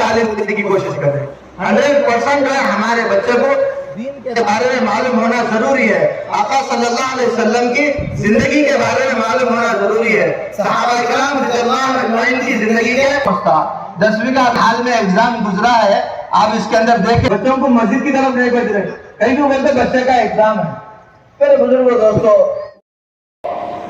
ڈالے دینے کی کوشش کر رہے ہیں۔ ہنڈریڈ پرسینٹ جو ہے ہمارے بچے کو۔ دین کے بارے میں معلوم ہونا ضروری ہے۔ آقا صلی اللہ علیہ وسلم کی زندگی کے بارے میں معلوم ہونا ضروری ہے۔ صحابہ کرام رضی اللہ اجمعین کی زندگی کے استاد دسویں کا حال میں ایگزام گزرا ہے۔ آپ اس کے اندر دیکھیں۔ بچوں کو مسجد کی طرف نہیں بھیج رہے کہیں بھی بولتے بچے کا ایگزام ہے۔ میرے بزرگوں دوستو۔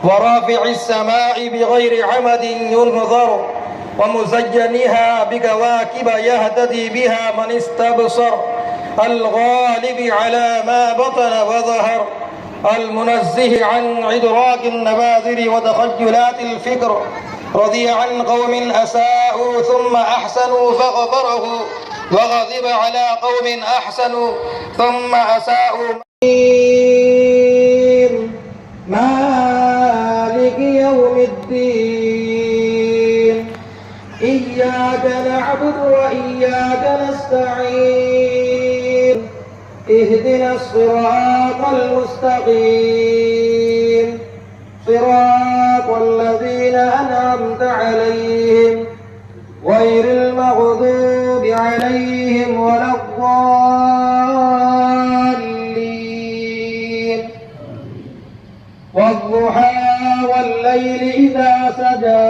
ورافع السماء بغیر عمد ينظر۔ ومزينها بكواكب يهتدي بها من استبصر. الغالب على ما بطن وظهر. المنزه عن عدراك النباذر وتخيلات الفكر. رضي عن قوم أساءوا ثم أحسنوا فغفره. وغضب على قوم أحسنوا ثم أساءوا. مالك إياك نعبد وإياك نستعين. اهدنا الصراط المستقيم. صراط الذين أنعمت عليهم غير المغضوب عليهم ولا الضالين. والضحى والليل إذا سجى.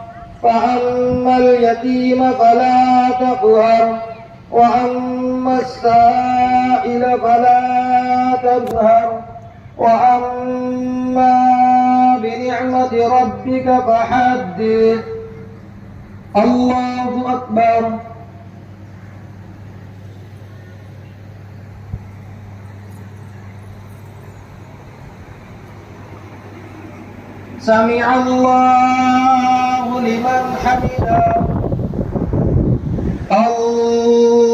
فأما اليتيم فلا تقهر وأما السائل فلا تنهر وأما بنعمة ربك فحدث. الله أكبر. سمع الله لمن حمده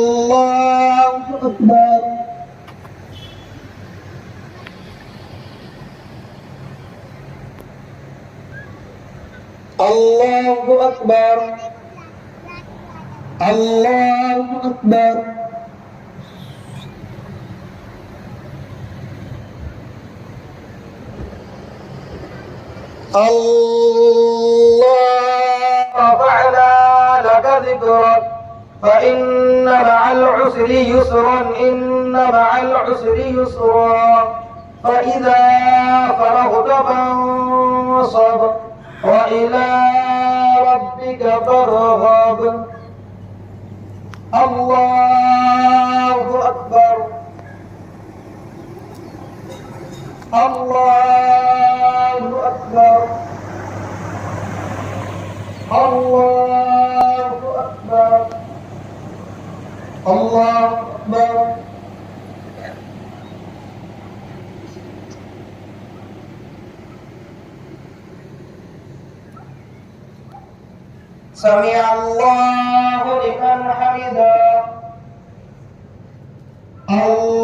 الله أكبر الله أكبر الله أكبر الله رفعنا لك ذكرك فإن مع العسر يسرا إن مع العسر يسرا فإذا فرغت فانصب وإلى ربك فارغب. الله أكبر. الله أكبر. الله أكبر الله أكبر سمع الله لمن حمده الله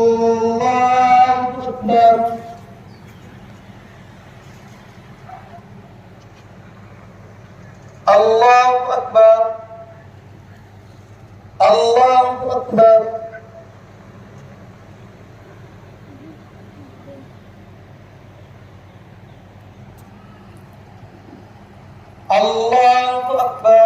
আল্লাহ আকবার।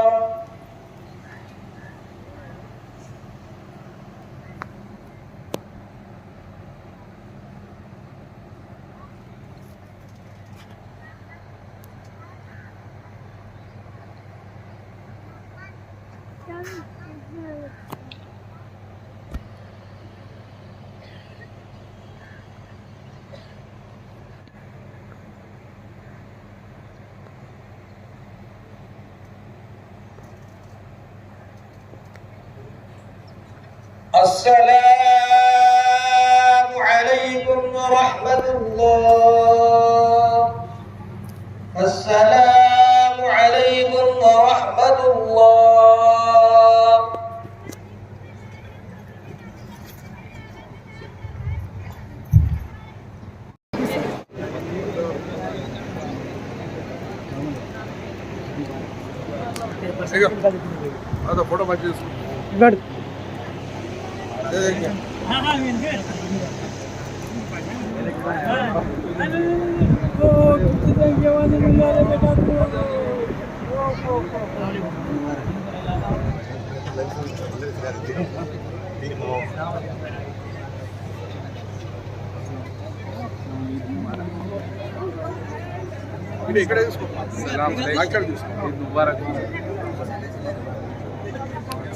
السلام عليكم ورحمة الله. السلام عليكم ورحمة الله. هذا فوتو ما ఇక్కడే తీసుకో ఇక్కడ తీసుకో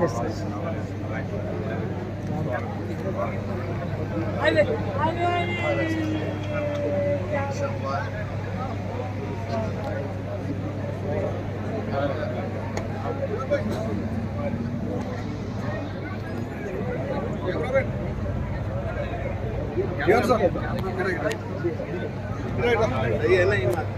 yes, yes. I will, I will. Yes, sir. Right, right.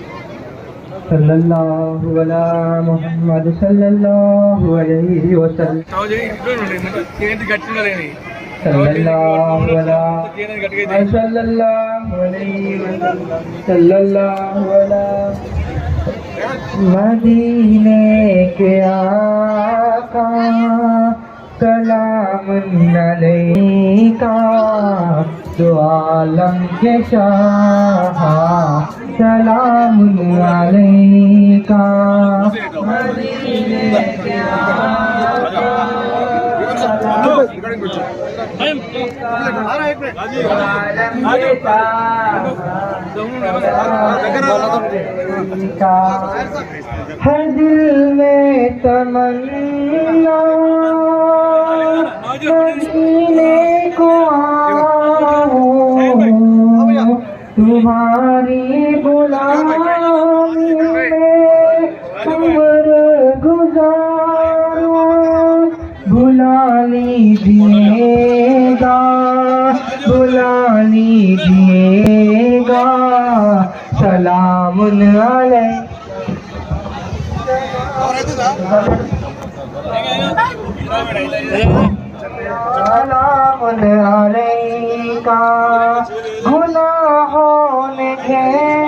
صلى الله على محمد صلى الله عليه وسلم صلى الله على صلى الله عليه وسلم صلى الله على مدینے کے آقا سلام علیکہ دو عالم کے شاہ سلام علیکہ۔ دل میں تمنا مدینے کو آؤں تمہاری عمر گزارو بھلانی دیے گا بھلانی دیے گا سلام علیہ سلام علیہ گناہوں نے گھیر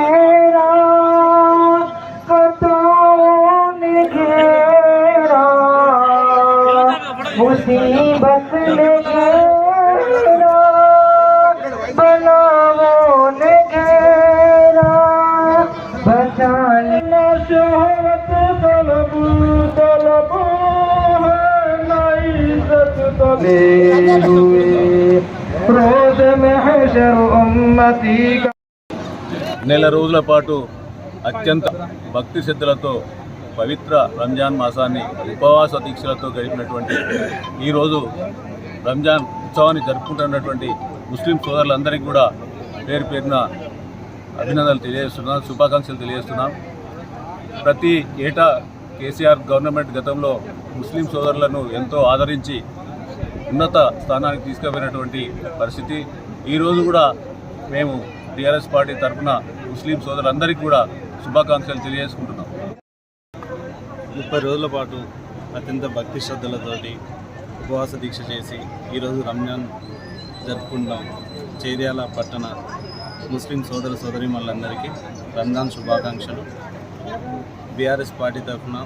इज्जत तले हुए रोज महशर उम्मती का నెల రోజుల పాటు అత్యంత భక్తి శ్రద్ధలతో పవిత్ర రంజాన్ మాసాన్ని ఉపవాస దీక్షలతో గడిపినటువంటి ఈరోజు రంజాన్ ఉత్సవాన్ని జరుపుకుంటున్నటువంటి ముస్లిం సోదరులందరికీ కూడా పేరు పేరున అభినందనలు తెలియజేస్తున్నాం శుభాకాంక్షలు తెలియజేస్తున్నాం ప్రతి ఏటా కేసీఆర్ గవర్నమెంట్ గతంలో ముస్లిం సోదరులను ఎంతో ఆదరించి ఉన్నత స్థానానికి తీసుకుపోయినటువంటి పరిస్థితి. ఈరోజు కూడా మేము టీఆర్ఎస్ పార్టీ తరఫున ముస్లిం సోదరులందరికీ కూడా శుభాకాంక్షలు తెలియజేసుకుంటున్నాం. ముప్పై రోజుల పాటు అత్యంత భక్తి శ్రద్ధలతోటి ఉపవాస దీక్ష చేసి ఈరోజు రంజాన్ జరుపుకుంటాం చేర్యాల పట్టణ ముస్లిం సోదర సోదరిమణులందరికీ రంజాన్ శుభాకాంక్షలు. బీఆర్ఎస్ పార్టీ తరఫున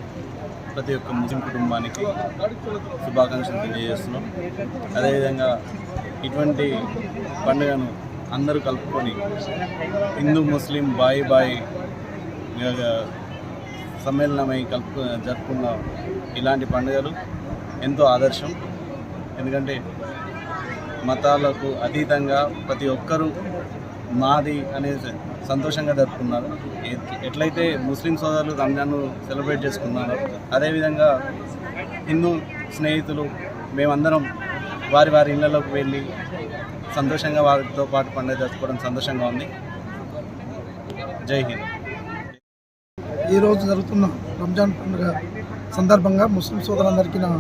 ప్రతి ఒక్క ముస్లిం కుటుంబానికి శుభాకాంక్షలు తెలియజేస్తున్నాం. అదేవిధంగా ఇటువంటి పండుగను అందరూ కలుపుకొని హిందూ ముస్లిం బాయి బాయి సమ్మేళనమై కలుపు జరుపుకున్న ఇలాంటి పండుగలు ఎంతో ఆదర్శం. ఎందుకంటే మతాలకు అతీతంగా ప్రతి ఒక్కరూ మాది అనే సంతోషంగా జరుపుకున్నారు. ఎట్లయితే ముస్లిం సోదరులు రంజాన్ను సెలబ్రేట్ చేసుకున్నారో అదేవిధంగా హిందూ స్నేహితులు మేమందరం వారి వారి ఇళ్ళలోకి వెళ్ళి సంతోషంగా వారితో పాటు పండుగ జరుపుకోవడం సంతోషంగా ఉంది. జై హింద్. ఈరోజు జరుగుతున్న రంజాన్ పండుగ సందర్భంగా ముస్లిం సోదరులందరికీ నా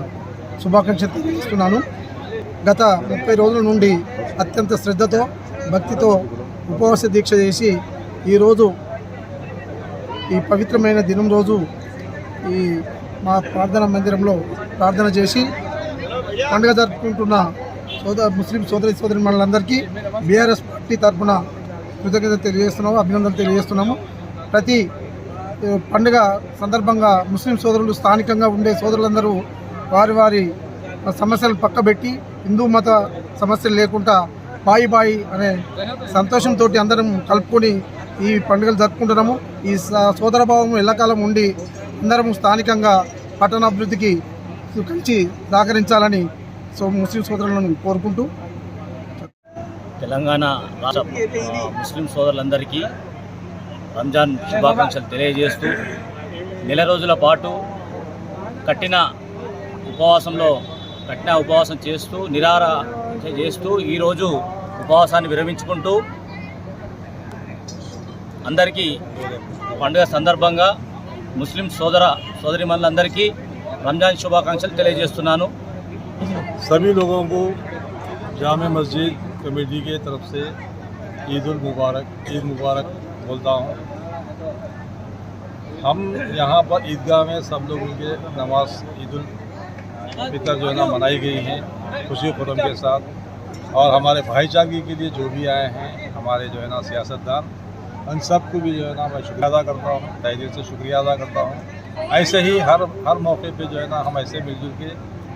శుభాకాంక్షలు తెలియజేస్తున్నాను. గత ముప్పై రోజుల నుండి అత్యంత శ్రద్ధతో భక్తితో ఉపవాస దీక్ష చేసి ఈరోజు ఈ పవిత్రమైన దినం రోజు ఈ మా ప్రార్థన మందిరంలో ప్రార్థన చేసి పండుగ జరుపుకుంటున్న సోదర ముస్లిం సోదరి సోదరి మండలందరికీ బీఆర్ఎస్ పార్టీ తరఫున కృతజ్ఞత తెలియజేస్తున్నాము అభినందనలు తెలియజేస్తున్నాము. ప్రతి పండుగ సందర్భంగా ముస్లిం సోదరులు స్థానికంగా ఉండే సోదరులందరూ వారి వారి సమస్యలు పక్కబెట్టి హిందూ మత సమస్యలు లేకుండా బాయ్ బాయ్ అనే సంతోషంతో అందరం కలుపుకొని ఈ పండుగలు జరుపుకుంటున్నాము. ఈ స- సోదరభావం ఎల్లకాలం ఉండి అందరం స్థానికంగా పట్టణాభివృద్ధికి కలిసి సహకరించాలని సో ముస్లిం సోదరులను కోరుకుంటూ. తెలంగాణ రాష్ట్ర ముస్లిం సోదరులందరికీ రంజాన్ శుభాకాంక్షలు తెలియజేస్తూ నెల రోజుల పాటు కట్టిన ఉపవాసంలో కట్టిన ఉపవాసం చేస్తూ నిరార చేస్తూ ఈరోజు ఉపవాసాన్ని విరమించుకుంటూ అందరికీ పండుగ సందర్భంగా ముస్లిం సోదర సోదరిమణులందరికీ రంజాన్ శుభాకాంక్షలు తెలియజేస్తున్నాను. سبھی لوگوں کو جامع مسجد کمیٹی کے طرف سے عید المبارک، عید مبارک بولتا ہوں۔ ہم یہاں پر عیدگاہ میں سب لوگوں کے نماز، عید الفطر جو ہے نا، منائی گئی ہے خوشی و خرم کے ساتھ۔ اور ہمارے بھائی چارگی کے لیے جو بھی آئے ہیں، ہمارے جو ہے نا سیاست دان ان سب کو بھی جو ہے نا میں شکریہ ادا کرتا ہوں۔ تہ دل سے شکریہ ادا کرتا ہوں۔ ایسے ہی ہر ہر موقع پہ جو ہے نا ہم ایسے مل جل کے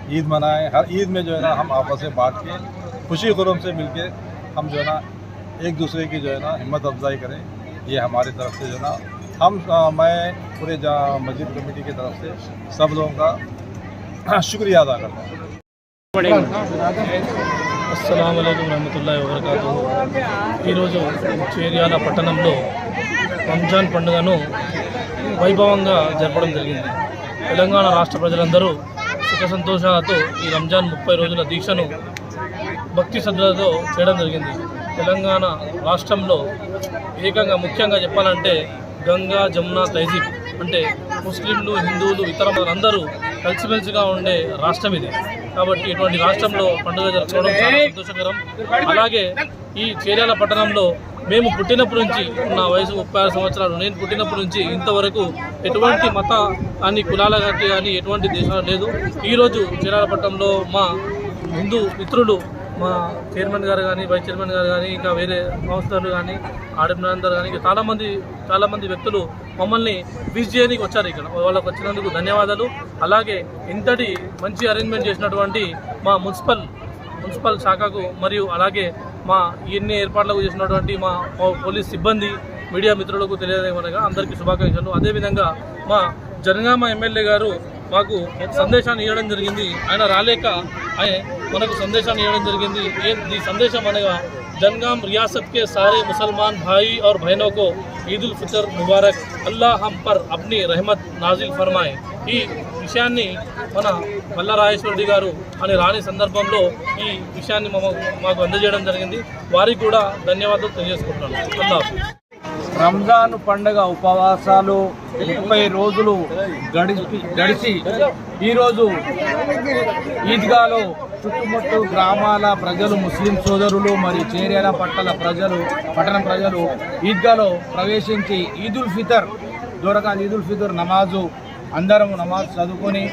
عید منائیں۔ ہر عید میں جو ہے نا ہم آپس سے بانٹ کے، خوشی خرم سے مل کے ہم جو ہے نا ایک دوسرے کی جو ہے نا ہمت افزائی کریں۔ یہ ہماری طرف سے جو ہے نا ہم میں پورے مسجد کمیٹی کی طرف سے سب لوگوں کا شکریہ ادا کرتا ہوں۔ అస్సలం రహమతుల్లా వబర్కాతు ఈరోజు చేర్యాల పట్టణంలో రంజాన్ పండుగను వైభవంగా జరపడం జరిగింది. తెలంగాణ రాష్ట్ర ప్రజలందరూ సుఖ సంతోషాలతో ఈ రంజాన్ ముప్పై రోజుల దీక్షను భక్తి శ్రద్ధలతో చేయడం జరిగింది. తెలంగాణ రాష్ట్రంలో ఏకంగా ముఖ్యంగా చెప్పాలంటే గంగా జమున తైజీబ్ అంటే ముస్లింలు హిందువులు ఇతర అందరూ కలిసిమెలిసిగా ఉండే రాష్ట్రం ఇది. కాబట్టి ఇటువంటి రాష్ట్రంలో పండుగ జరుపుకోవడం చాలా సంతోషకరం. అలాగే ఈ చేర్యాల పట్టణంలో మేము పుట్టినప్పటి నుంచి నా వయసు ముప్పై ఆరు సంవత్సరాలు నేను పుట్టినప్పటి నుంచి ఇంతవరకు ఎటువంటి మత అని కులాల గట్టి కానీ ఎటువంటి దేశాలు లేదు. ఈరోజు చీరాల పట్టణంలో మా హిందూ మిత్రులు మా చైర్మన్ గారు కానీ వైస్ చైర్మన్ గారు కానీ ఇంకా వేరే కౌన్సిలర్లు కానీ ఆడినందరు కానీ చాలామంది చాలామంది వ్యక్తులు మమ్మల్ని విజిట్ చేయడానికి వచ్చారు ఇక్కడ. వాళ్ళకి వచ్చినందుకు ధన్యవాదాలు. అలాగే ఇంతటి మంచి అరేంజ్మెంట్ చేసినటువంటి మా మున్సిపల్ మున్సిపల్ శాఖకు మరియు అలాగే మా ఇన్ని ఏర్పాట్లకు చేసినటువంటి మా పోలీస్ సిబ్బంది మీడియా మిత్రులకు తెలియదేమనగా అందరికీ శుభాకాంక్షలు. అదేవిధంగా మా జనగామ ఎమ్మెల్యే గారు మాకు సందేశాన్ని ఇవ్వడం జరిగింది. ఆయన రాలేక ఆయన మనకు సందేశాన్ని ఇవ్వడం జరిగింది. ఈ సందేశం అనగా జన్గామ్ రియాసత్ కే సారే ముసల్మాన్ భాయి ఔర్ బహనో కో ఈద్ ఉల్ ఫితర్ ముబారక్ అల్లా హం పర్ అప్ని రహమత్ నాజిల్ ఫర్మాయ్. ఈ విషయాన్ని మన మల్లారాజేశ్వరరెడ్డి గారు అని రాని సందర్భంలో ఈ విషయాన్ని మాకు అందజేయడం జరిగింది. వారికి కూడా ధన్యవాదాలు తెలియజేసుకుంటున్నాను. అల్లా రంజాన్ పండగ ఉపవాసాలు ముప్పై రోజులు గడిచి గడిచి ఈరోజు ఈద్గాలో చుట్టుముట్టు గ్రామాల ప్రజలు ముస్లిం సోదరులు మరియు చేరేల పట్టణ ప్రజలు పట్టణ ప్రజలు ఈద్గాలో ప్రవేశించి ఈదుల్ ఫితర్ దూరకాల ఈదుల్ ఫితర్ నమాజు అందరం నమాజ్ చదువుకొని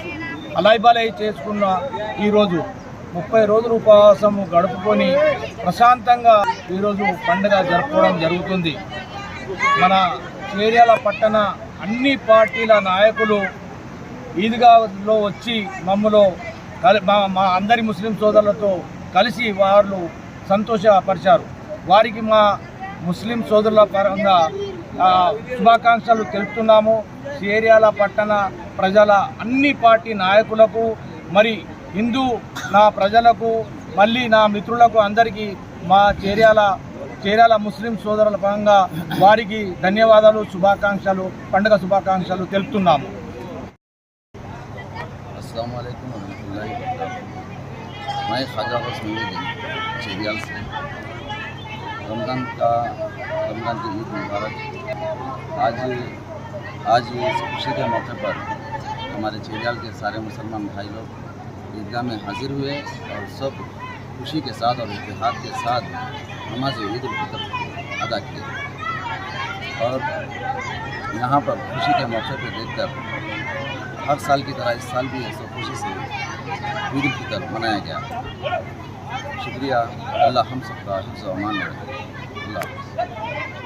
అలైబలై చేసుకున్న ఈరోజు ముప్పై రోజులు ఉపవాసం గడుపుకొని ప్రశాంతంగా ఈరోజు పండుగ జరుపుకోవడం జరుగుతుంది. మన చేర్యాల పట్టణ అన్ని పార్టీల నాయకులు ఈద్గాలో వచ్చి మమ్మలో కలి మా మా అందరి ముస్లిం సోదరులతో కలిసి వారు సంతోషపరిచారు. వారికి మా ముస్లిం సోదరుల పరంగా శుభాకాంక్షలు తెలుపుతున్నాము. చేర్యాల పట్టణ ప్రజల అన్ని పార్టీ నాయకులకు మరి హిందూ నా ప్రజలకు మళ్ళీ నా మిత్రులకు అందరికీ మా చేర్యాల చేరాల ముస్లిం సోదరుల పరంగా వారికి ధన్యవాదాలు శుభాకాంక్షలు పండుగ శుభాకాంక్షలు తెలుపుతున్నాము अस्सलाम वालेकुम रहमतुल्लाहि वबरकातुहू मैं ख्वाजा बस नूरुद्दीन चेरियाल से रमज़ान का रमज़ान की ईद मुबारक आज आज इस खुशी के मौके पर हमारे चेरियाल के सारे मुसलमान भाई लोग ईदगाह में हाजिर हुए और सब خوشی کے ساتھ اور اتحاد کے ساتھ نماز عید الفطر ادا کیا اور یہاں پر خوشی کے موقع پہ دیکھ کر ہر سال کی طرح اس سال بھی ایسے خوشی سے عید الفطر منایا گیا۔ شکریہ۔ اللہ ہم سب کا حفظ و امان اللہ حافظ۔